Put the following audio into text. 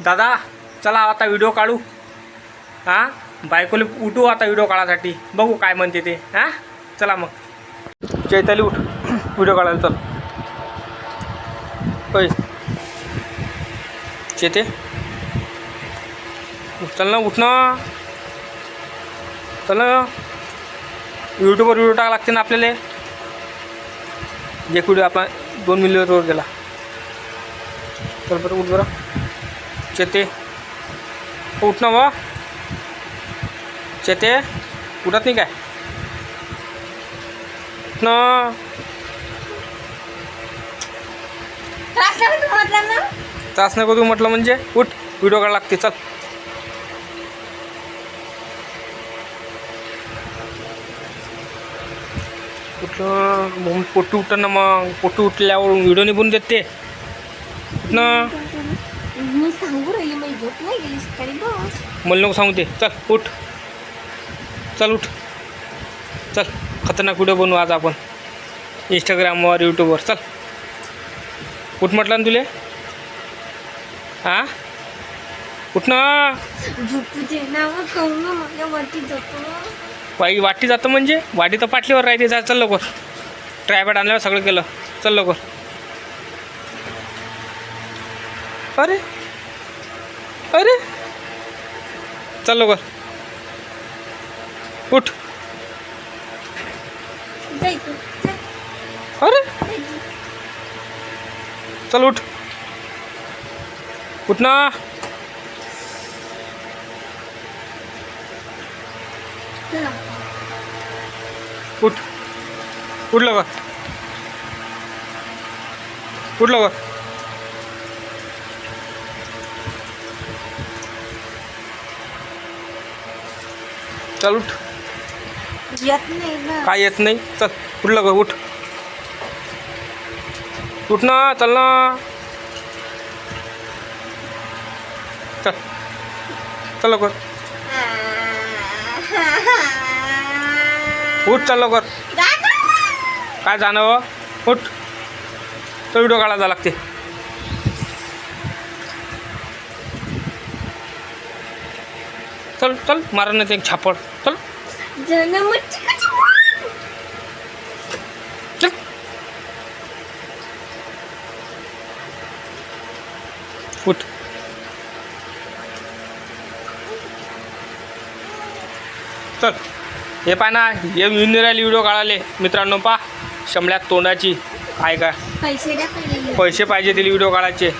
दादा चला आता व्हिडिओ काढू. हां? बायकोले उठू आता व्हिडिओ काढायसाठी बघू काय म्हणते ते. हां? चला मग. चैताली उठ. व्हिडिओ काढायला चल. होय चेते. चल ना उठ ना. चल ना. यूट्यूबवर व्हिडिओ टाका लागते ना आपल्याला. एक व्हिडिओ आपला दोन मिलियनवर गेला. चल बरं उठ बरं चेते. उठ ना वा. चेते उठत नाही काय? उठ ना त्रास नको तू म्हटलं म्हणजे? उठ व्हिडिओ काढा लागते चल. उठलं मग पोट्टी उठतं ना मग. पोट्टी उठल्यावर व्हिडिओ निघून देते. उठ ना मी सांगू राहिली माझी झोप नाही गेली सकाळी बस. मला नको सांगू ते. चल उठ. चल उठ. चल खतरनाक व्हिडिओ बनवू आज आपण. इंस्टाग्रामवर यूट्यूबवर चल. उठ म्हटलं ना तुले? हां उठ ना. झोपू दे ना मग. कहून माझ्या वरती झोपू वाई वाटी जातं म्हणजे? वाटी तर पाटलीवर राहते. जा चल लवकर. ट्रायपॅड आणल्यावर सगळं केलं. चल लवकर. अरे अरे. चल लवकर. उठ. अरे. चल उठ. उठ ना. उठ. उठ लवकर. उठ लवकर. चल उठ. येत नाही ना. काय येत नाही? चल उठ लवकर उठ. उठ ना चल ना. चल. चल लवकर. उठ चल लवकर. काय जाणं हो? उठ. तो व्हिडिओ काढायला लागते. चल चल मारा नाही ते एक छापड. उठ। चल हे पाय ना हे राहिली व्हिडिओ काढाले मित्रांनो पा शमल्यात तोंडाची. काय काय पैसे द्या पहिले. पैसे पाहिजे तिला व्हिडिओ काढायचे.